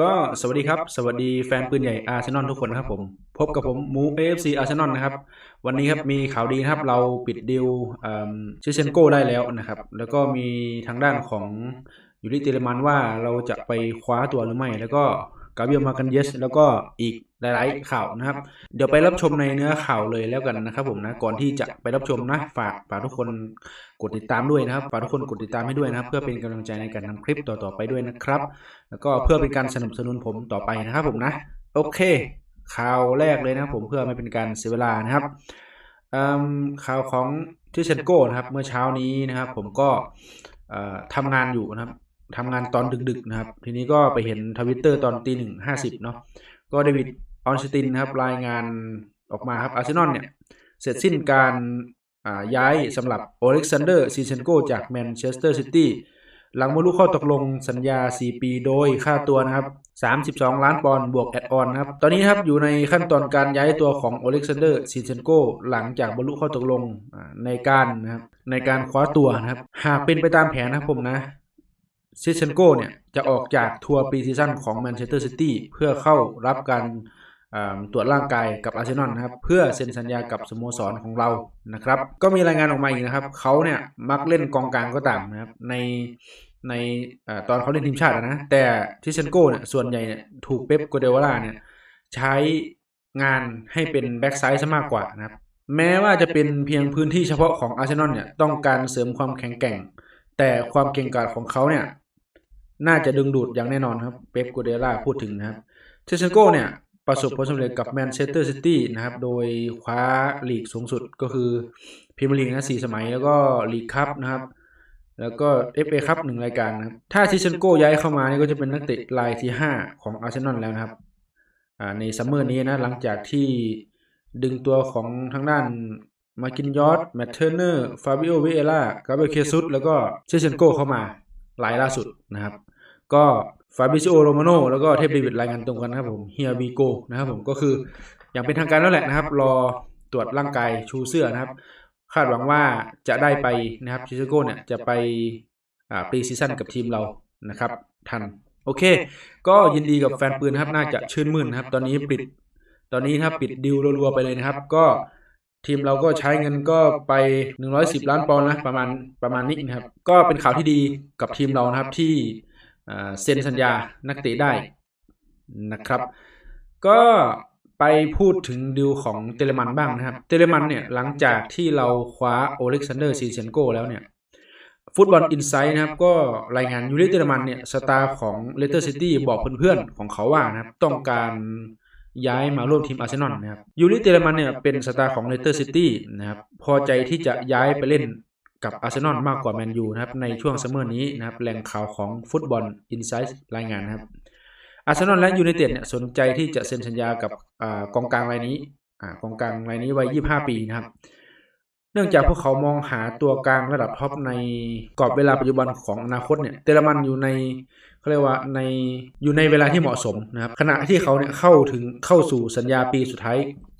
ก็สวัสดีครับ สวัสดีแฟนปืนใหญ่อาร์เซนอลทุกคนนะครับผม พบกับผมมูเอฟซีอาร์เซนอลนะครับ วันนี้ครับมีข่าวดีนะครับ เราปิดดิวชิเซนโก้ได้แล้วนะครับ แล้วก็มีทางด้านของยูริเตเลมันว่าเราจะไปคว้าตัวหรือไม่ แล้วก็ กาเบียมากันเยสแล้วก็อีกหลาย ๆ ข่าวนะครับ เดี๋ยวไปรับชมในเนื้อข่าวเลยแล้วกันนะครับผมนะ ก่อนที่จะไปรับชมนะ ฝากฝากทุกคนกดติดตามด้วยนะครับ ฝากทุกคนกดติดตามให้ด้วยนะครับ เพื่อเป็นกำลังใจในการทำคลิปต่อ ๆ ไปด้วยนะครับ แล้วก็เพื่อเป็นการสนับสนุนผมต่อไปนะครับผมนะ โอเค ข่าวแรกเลยนะผมเพื่อไม่เป็นการเสียเวลานะครับข่าวของทิเชนโก้นะครับ เมื่อเช้านี้นะครับ ผมก็ทำงานอยู่นะครับ ทำงานตอนดึกๆนะครับ ทีนี้ก็ไปเห็นทวิตเตอร์ตอนตีหนึ่งห้าสิบเนาะก็เดวิดออนสตินนะครับรายงานออกมาครับอาร์เซนอลเนี่ยเสร็จสิ้นการอ่าย้ายสำหรับโอเล็กซานเดอร์ซีเชนโกจากแมนเชสเตอร์ซิตี้หลังบรรลุข้อตกลงสัญญา 4 ปีโดยค่าตัวนะครับ 32 ล้านปอนด์บวกแอดออนนะครับ ตอนนี้นะครับอยู่ในขั้นตอนการย้ายตัวของโอเล็กซานเดอร์ซินเชนโกหลังจากบรรลุข้อตกลงอ่าในการนะครับในการคว้าตัวนะครับ หากเป็นไปตามแผนนะครับผมนะ ซินเชนโกเนี่ยจะออกจากทัวร์ปรีซีซั่นของแมนเชสเตอร์ซิตี้เพื่อเข้ารับการอ่าตรวจร่างกายกับอาร์เซนอลนะครับเพื่อเซ็นสัญญากับสโมสรของเรานะครับ ก็มีรายงานออกมาอีกนะครับเขาเนี่ยมักเล่นกองกลางก็ตามนะครับในในเอ่อตอนเขาเล่นทีมชาติอะนะแต่ทิเชนโก้เนี่ยส่วนใหญ่เนี่ยถูกเป๊ปโกเดวาล่าเนี่ยใช้งานให้เป็นแบ็กไซด์ซะมากกว่านะครับแม้ว่าจะเป็นเพียงพื้นที่เฉพาะของอาร์เซนอลเนี่ยต้องการเสริมความแข็งแกร่ง แต่ความเก่งกาจของเขาเนี่ย น่าจะดึงดูดอย่างแน่นอนครับเป๊ปโกเดวาล่าพูดถึงนะครับทิเชนโก้เนี่ยประสบผลสำเร็จกับแมนเชสเตอร์ซิตี้นะครับ โดยคว้าลีกสูงสุดก็คือพรีเมียร์ลีกนะสี่สมัยแล้วก็ลีกคัพนะครับ แล้วก็ FA ครับหนึ่งรายการนะครับ ถ้าทิเชนโก้ย้ายเข้ามานี่ก็จะเป็นนักเตะรายที่ 5 ของอาร์เซนอลแล้วนะครับอ่าในซัมเมอร์นี้นะหลังจากที่ดึงตัวของทางด้านมากินยอร์ดแมตเทอร์เนอร์ ฟาบิโอเวเอล่ากาเบรเคซุสแล้วก็ทิเชนโก้เข้ามา หลายล่าสุดนะครับ ก็ฟาบิซิโอโรมาโนแล้วก็เทพเดวิดรายงานตรงกันนะครับผมเฮียบีโกนะครับผมก็คืออย่างเป็นทางการแล้วแหละนะครับ รอตรวจร่างกายชูเสื้อนะครับ คาดหวังว่าจะได้ไปนะครับชิซิโก้เนี่ยจะไปอ่าปรีซีซั่นกับทีมเรานะครับ ทัน โอเค ก็ยินดีกับแฟนปืนนะครับน่าจะชื่นมื่นนะครับ ตอนนี้ปิด ตอนนี้นะครับปิดดิวรัวๆไปเลยนะครับ ก็ ทีมเราก็ใช้เงินก็ไป 110 ล้านปอนด์นะประมาณประมาณนี้นะครับ ก็เป็นข่าวที่ดีกับทีมเรานะครับที่เซ็นสัญญานักเตะได้นะครับ ก็ไปพูดถึงดิวของเตเลมันบ้างนะครับ เตเลมันเนี่ยหลังจากที่เราคว้าโอเล็กซานเดอร์ซีเชนโกแล้วเนี่ยฟุตบอลอินไซด์นะครับ ก็รายงานยูริเตเลมันเนี่ยสตาร์ของเลสเตอร์ซิตี้บอกเพื่อนๆของเขาว่านะครับ ต้องการ ย้ายมาร่วมทีมอาร์เซนอลนะครับยูริเตเลมันเนี่ยเป็นสตาร์ของเลสเตอร์ซิตี้นะครับพอใจที่จะย้ายไปเล่นกับอาร์เซนอลมากกว่าแมนยูนะครับในช่วงซัมเมอร์นี้นะครับแหล่งข่าวของฟุตบอลอินไซด์รายงานนะครับอาร์เซนอลและยูไนเต็ดเนี่ยสนใจที่จะเซ็นสัญญากับอ่ากองกลางรายนี้อ่ากองกลางรายนี้วัย 25 ปีนะครับ เนื่องจากพวกเขามองหาตัวกลางระดับท็อปในกรอบเวลาปัจจุบันของอนาคตเนี่ยเตเลมันอยู่ใน เขาเรียกว่าในอยู่ในเวลาที่เหมาะสมนะครับขณะที่เขาเนี่ยเข้าถึงเข้าสู่สัญญาปีสุดท้าย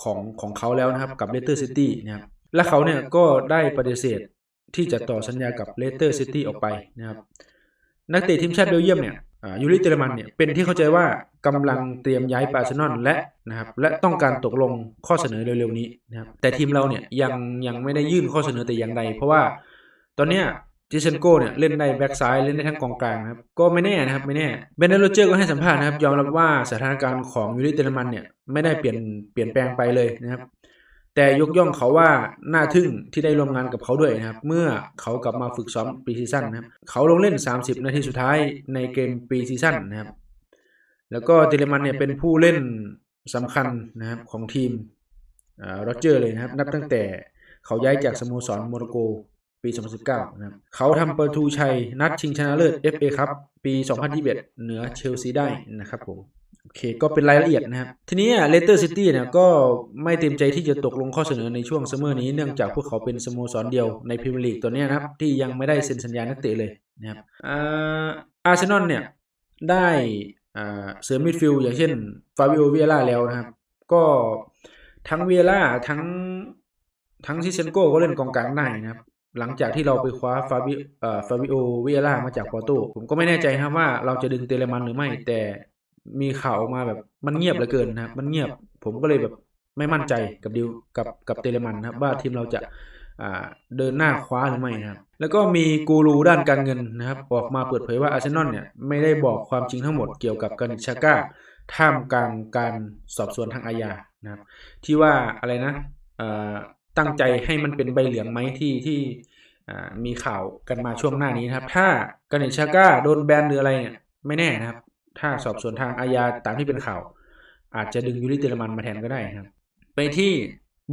ของของเขาแล้วนะครับกับเลสเตอร์ซิตี้นะครับและเขาเนี่ยก็ได้ปฏิเสธที่จะต่อสัญญากับเลสเตอร์ซิตี้ออกไปนะครับนักเตะทีมชาติเบลเยียมเนี่ยยูริเตอร์มันเนี่ยเป็นที่เข้าใจว่ากำลังเตรียมย้ายไปอาร์เซนอลและนะครับและต้องการตกลงข้อเสนอเร็วๆนี้นะครับแต่ทีมเราเนี่ยยังยังไม่ได้ยื่นข้อเสนอแต่อย่างใดเพราะว่าตอนเนี้ย จิเชนโกเนี่ยเล่นได้แบ็กซ้ายเล่นได้ทั้งกองกลางนะครับก็ไม่แน่นะครับไม่แน่เบนเดโรเจอร์ก็ให้สัมภาษณ์นะครับยอมรับว่าสถานการณ์ของยูริเตอร์มันเนี่ยไม่ได้เปลี่ยนเปลี่ยนแปลงไปเลยนะครับแต่ยกย่องเขาว่าน่าทึ่งที่ได้ร่วมงานกับเขาด้วยนะครับ เมื่อเขากลับมาฝึกซ้อมปีซีซั่นนะครับเขาลงเล่น 30 นาทีสุดท้ายในเกมปีซีซั่นนะครับแล้วก็เตเลมันเนี่ยเป็นผู้เล่นสำคัญนะครับของทีมโรเจอร์เลยนะครับ นับตั้งแต่เขาย้ายจากสโมสรโมร็อกโก ปี 2019 นะครับเขาทำประตูชัยนัดชิงชนะเลิศ FA ครับปี 2021 เหนือเชลซีได้นะครับผมโอเค ก็เป็นรายละเอียดนะครับ ทีนี้เลสเตอร์ซิตี้เนี่ยก็ไม่เต็มใจที่จะตกลงข้อเสนอในช่วงซัมเมอร์นี้เนื่องจากพวกเขาเป็นสโมสรเดียวในพรีเมียร์ลีกตัวนี้นะครับ ที่ยังไม่ได้เซ็นสัญญานักเตะเลยนะครับอาร์เซนอลเนี่ย ได้เสริมมิดฟิลด์อย่างเช่นฟาบิโอเวียร่าแล้วนะครับ ก็ทั้งเวียร่าทั้งทั้งซิเซนโก้ก็เล่นกองกลางได้นะครับ หลังจากที่เราไปคว้าฟาบิเอ่อฟาบิโอเวียร่ามาจากปอร์โตผมก็ไม่แน่ใจนะครับว่าเราจะดึงเตเลมันหรือไม่ แต่มีข่าวออกมาแบบมันเงียบเหลือเกินนะครับ มันเงียบผมก็เลยแบบไม่มั่นใจกับดิวกับกับเตเลมันนะครับว่าทีมเราจะอ่าเดินหน้าคว้าหรือไม่นะครับ แล้วก็มีกูรูด้านการเงินนะครับ ออกมาเปิดเผยว่าอาร์เซนอลเนี่ยไม่ได้บอกความจริงทั้งหมดเกี่ยวกับการชาก้าท่ามกลางการสอบสวนทางอาญานะครับ ที่ว่าอะไรนะเอ่อ ตั้งใจให้มันเป็นใบเหลืองไหมที่ที่มีข่าวกันมาช่วงหน้านี้นะครับ ถ้าการชาก้าโดนแบนหรืออะไรเนี่ยไม่แน่นะครับ ถ้าสอบสวนทางอาญาตามที่เป็นข่าว อาจจะดึงยูริเตเลมันมาแทนก็ได้นะครับ ไปที่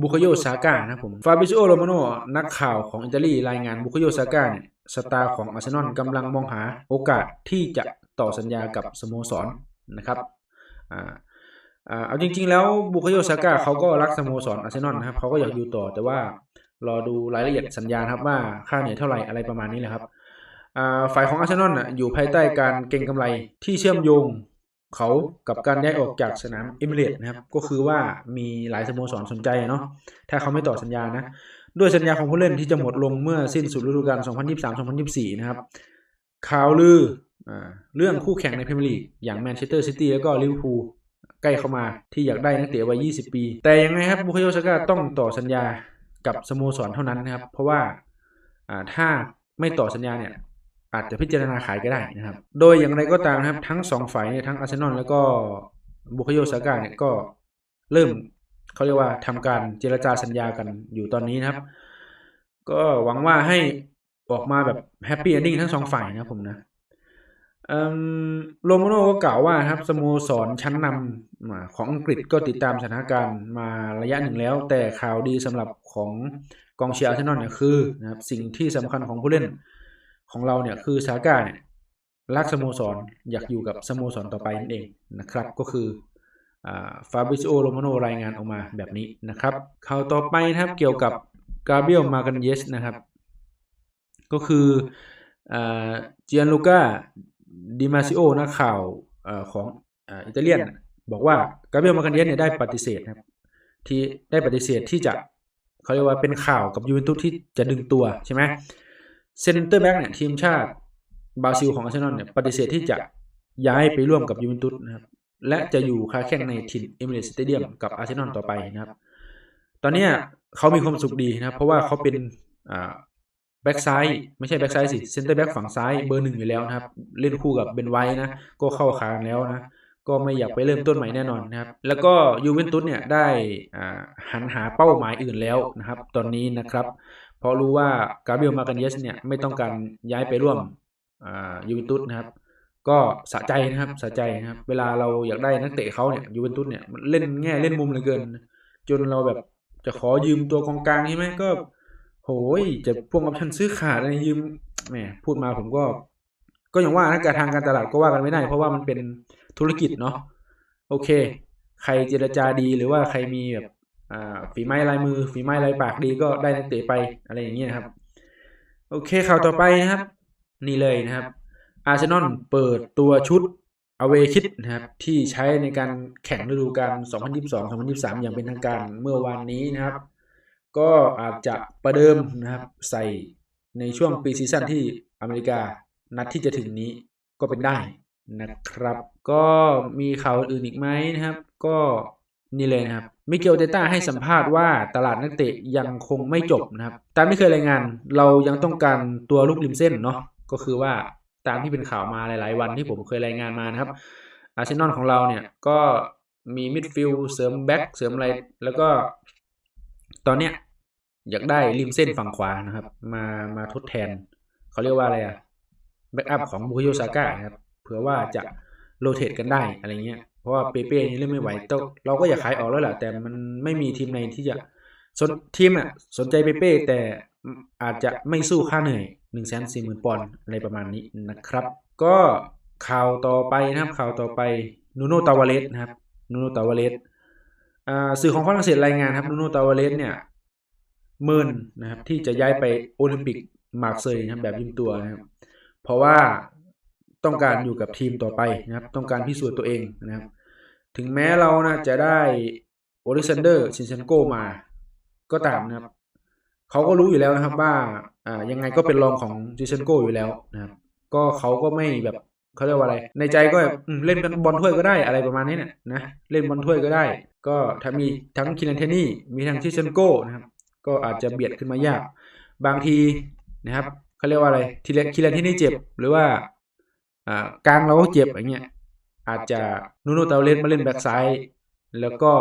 บุคโยซาก้านะครับผมฟาบิซิโอโรมาโนนักข่าวของอิตาลีรายงานบุคโยซาก้าเนี่ยสตาร์ของอาร์เซนอลกำลังมองหาโอกาสที่จะต่อสัญญากับสโมสรนนะครับอ่า เอาจริง ๆ แล้วบุคโยซาก้าเขาก็รักสโมสรอาร์เซนอลนะครับเขาก็อยากอยู่ต่อแต่ว่ารอดูรายละเอียดสัญญาครับว่าค่าเหนื่อยเท่าไหร่อะไรประมาณนี้แหละครับอ่าฝ่ายของอาร์เซนอลน่ะอยู่ภายใต้การเก็งกำไรที่เชื่อมโยงเขากับการย้ายออกจากสนามเอมิเรตส์นะครับ ก็คือว่ามีหลายสโมสรสนใจอะเนาะถ้าเขาไม่ต่อสัญญานะด้วยสัญญาของผู้เล่นที่จะหมดลงเมื่อสิ้นสุดฤดูกาล 2023-2024 นะครับข่าวลืออ่าเรื่องคู่แข่งในพรีเมียร์ลีกอย่างแมนเชสเตอร์ซิตี้แล้วก็ลิเวอร์พูล ใกล้เข้ามาที่อยากได้นักเตะวัย 20 ปี แต่ยังไงครับบุคโยซาก้าต้องต่อสัญญากับสโมสรเท่านั้นนะครับ เพราะว่าถ้าไม่ต่อสัญญาเนี่ยอาจจะพิจารณาขายก็ได้นะครับ โดยอย่างไรก็ตามนะครับ ทั้งสองฝ่ายเนี่ยทั้งอาร์เซนอลแล้วก็บุคโยซาก้าเนี่ยก็เริ่มเขาเรียกว่าทำการเจรจาสัญญากันอยู่ตอนนี้นะครับ ก็หวังว่าให้ออกมาแบบแฮปปี้เอนดิ้งทั้งสองฝ่ายนะครับผมนะ โรโมโน่ก็กล่าวว่าครับสโมสรชั้นนำของอังกฤษก็ติดตามสถานการณ์มาระยะหนึ่งแล้ว แต่ข่าวดีสำหรับของกองเชียร์อาร์เซนอลเนี่ยคือนะครับสิ่งที่สำคัญของผู้เล่นของเราเนี่ยคือซาก้าเนี่ยรักสโมสรอยากอยู่กับสโมสรต่อไปนั่นเองนะครับก็คือฟาบิซิโอโรมาโนรายงานออกมาแบบนี้นะครับข่าวต่อไปนะครับเกี่ยวกับกาเบรียลมากันเยสนะครับ ก็คือเจียนลูก้า ดิมาซิโอนักข่าวเอ่อของอ่าอิตาเลียน บอกว่ากาเบรียลมากันเยสเนี่ยได้ปฏิเสธนะครับ ที่ได้ปฏิเสธที่จะเขาเรียกว่าเป็นข่าวกับยูเวนตุสที่จะดึงตัวใช่ไหมเซนเตอร์แบ็กเนี่ยทีมชาติบราซิลของอาร์เซนอลเนี่ยปฏิเสธที่จะย้ายไปร่วมกับยูเวนตุสนะครับและจะอยู่ค้าแข่งในถิ่นเอมิเรตสเตเดียมกับอาร์เซนอลต่อไปนะครับ ตอนเนี้ยเขามีความสุขดีนะครับ เพราะว่าเขาเป็นอ่า แบ็กซ้ายไม่ใช่แบ็กซ้ายสิเซนเตอร์แบ็กฝั่งซ้ายเบอร์หนึ่งอยู่แล้วนะครับ เล่นคู่กับเบนไว้นะ ก็เข้าขากันแล้วนะ ก็ไม่อยากไปเริ่มต้นใหม่แน่นอนนะครับ แล้วก็ยูเวนตุสเนี่ยได้อ่าหันหาเป้าหมายอื่นแล้วนะครับ ตอนนี้นะครับเพราะรู้ว่ากาเบรียลมากันเยสเนี่ยไม่ต้องการย้ายไปร่วมอ่ายูเวนตุสนะครับ ก็สะใจนะครับสะใจนะครับ เวลาเราอยากได้นักเตะเขาเนี่ยยูเวนตุสเนี่ยมันเล่นแง่เล่นมุมเหลือเกิน จนเราแบบจะขอยืมตัวกองกลางใช่ไหมก็ โหยจะพวกออปชั่นซื้อขาดอะไรยืมแหมพูดมาผมก็ ก็อย่างว่านะการทางการตลาดก็ว่ากันไม่ได้ เพราะว่ามันเป็นธุรกิจเนาะโอเค ใครเจรจาดีหรือว่าใครมีแบบอ่าฝีไม้ลายมือ ฝีไม้ลายปากดีก็ได้นักเตะไปอะไรอย่างเงี้ยนะครับ โอเคข่าวต่อไปนะครับ นี่เลยนะครับ อาร์เซนอลเปิดตัวชุดอเวคิดนะครับที่ใช้ในการแข่งฤดูกาล 2022-2023 อย่างเป็นทางการเมื่อวานนี้นะครับ ก็อาจจะประเดิมนะครับใส่ในช่วงปีซีซั่นที่อเมริกานัดที่จะถึงนี้ก็เป็นได้นะครับ ก็มีข่าวอื่นอีกไหมนะครับ ก็นี่เลยนะครับมิเกลเตต้าให้สัมภาษณ์ว่าตลาดนักเตะยังคงไม่จบนะครับตามที่เคยรายงาน เรายังต้องการตัวลูกริมเส้นเนาะก็คือว่าตามที่เป็นข่าวมาหลาย ๆ วันที่ผมเคยรายงานมานะครับอาร์เซนอลของเราเนี่ยก็มีมิดฟิลด์เสริมแบ็กเสริมอะไร แล้วก็ตอนเนี้ย อยากได้ริมเส้นฝั่งขวานะครับ มามาทดแทน เขาเรียกว่าอะไรอะแบ็กอัพของบุคโยซาก้านะครับเผื่อว่าจะโรเตทกันได้อะไรเงี้ยเพราะว่าเปเป้นี่เล่นไม่ไหวต้องเราก็อยากขายออกแล้วแหละแต่มันไม่มีทีมไหนที่จะสนทีมอะสนใจเปเป้แต่อาจจะไม่สู้ค่าเหนื่อยหนึ่งแสนสี่หมื่นปอนด์อะไรประมาณนี้นะครับ ก็ข่าวต่อไปนะครับข่าวต่อไปนูโนตาวาเลสนะครับนูโนตาวาเลสอ่าสื่อของฝรั่งเศสรายงานครับนูโนตาวาเลสเนี่ย เมินนะครับ ที่จะย้ายไปโอลิมปิกมาร์เซย์นะครับ แบบยืมตัวนะครับ เพราะว่าต้องการอยู่กับทีมต่อไปนะครับ ต้องการพิสูจน์ตัวเองนะครับ ถึงแม้เรานะจะได้โอลิซันเดอร์ซินเซนโกมาก็ตามนะครับเขาก็รู้อยู่แล้วนะครับว่าอ่ายังไงก็เป็นรองของซินเซนโกอยู่แล้วนะครับ ก็เขาก็ไม่แบบเขาเรียกว่าอะไร ในใจก็แบบอืมเล่นกันบอลถ้วยก็ได้อะไรประมาณนี้เนี่ยนะเล่นบอลถ้วยก็ได้ ก็ถ้ามีทั้งคิรันเทนี่มีทั้งชิเชนโก้นะครับ ก็อาจจะเบียดขึ้นมายาก บางทีนะครับเขาเรียกว่าอะไรทีละคิรันเทนี่เจ็บหรือว่าอ่ากลางเราก็เจ็บอย่างเงี้ยอาจจะนูโนเตาเลนมาเล่นแบ็กซ้ายแล้วก็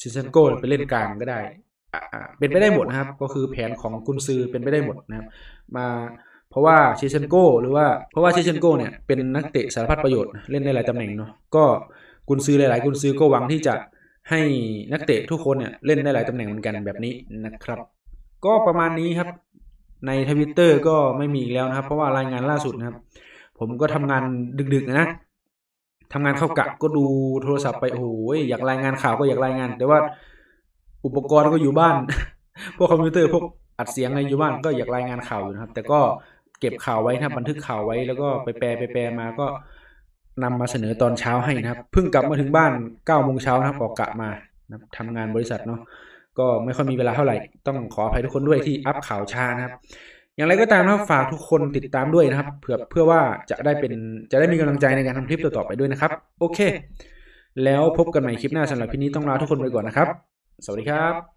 ชิเชนโก้ไปเล่นกลางก็ได้อ่าอ่าเป็นไปได้หมดนะครับ ก็คือแผนของกุนซือเป็นไปได้หมดนะครับ มาเพราะว่าชิเชนโก้หรือว่าเพราะว่าชิเชนโก้เนี่ยเป็นนักเตะสารพัดประโยชน์เล่นได้หลายตำแหน่งเนาะก็กุนซือหลาย ๆ กุนซือก็หวังที่จะ ให้นักเตะทุกคนเนี่ยเล่นได้หลายตำแหน่งเหมือนกันแบบนี้นะครับ ก็ประมาณนี้ครับ ในทวิตเตอร์ก็ไม่มีอีกแล้วนะครับ เพราะว่ารายงานล่าสุดนะครับ ผมก็ทำงานดึกๆนะทำงานเข้ากะก็ดูโทรศัพท์ไปโอ้โหอยากรายงานข่าวก็อยากรายงาน แต่ว่าอุปกรณ์ก็อยู่บ้าน พวกคอมพิวเตอร์พวกอัดเสียงอะไรอยู่บ้านก็อยากรายงานข่าวอยู่นะครับ แต่ก็เก็บข่าวไว้นะครับบันทึกข่าวไว้แล้วก็ไปแปลไปแปลมาก็ นำมาเสนอตอนเช้าให้นะครับเพิ่งกลับมาถึงบ้านเก้าโมงเช้านะครับออกกะมานะครับทำงานบริษัทเนาะก็ไม่ค่อยมีเวลาเท่าไหร่ ต้องขออภัยทุกคนด้วยที่อัพข่าวช้านะครับ อย่างไรก็ตามนะครับฝากทุกคนติดตามด้วยนะครับเพื่อเพื่อว่าจะได้เป็นจะได้มีกำลังใจในการทำคลิปต่อๆไปด้วยนะครับ โอเค แล้วพบกันใหม่คลิปหน้าสำหรับคลิปนี้ต้องลาทุกคนไปก่อนนะครับ สวัสดีครับ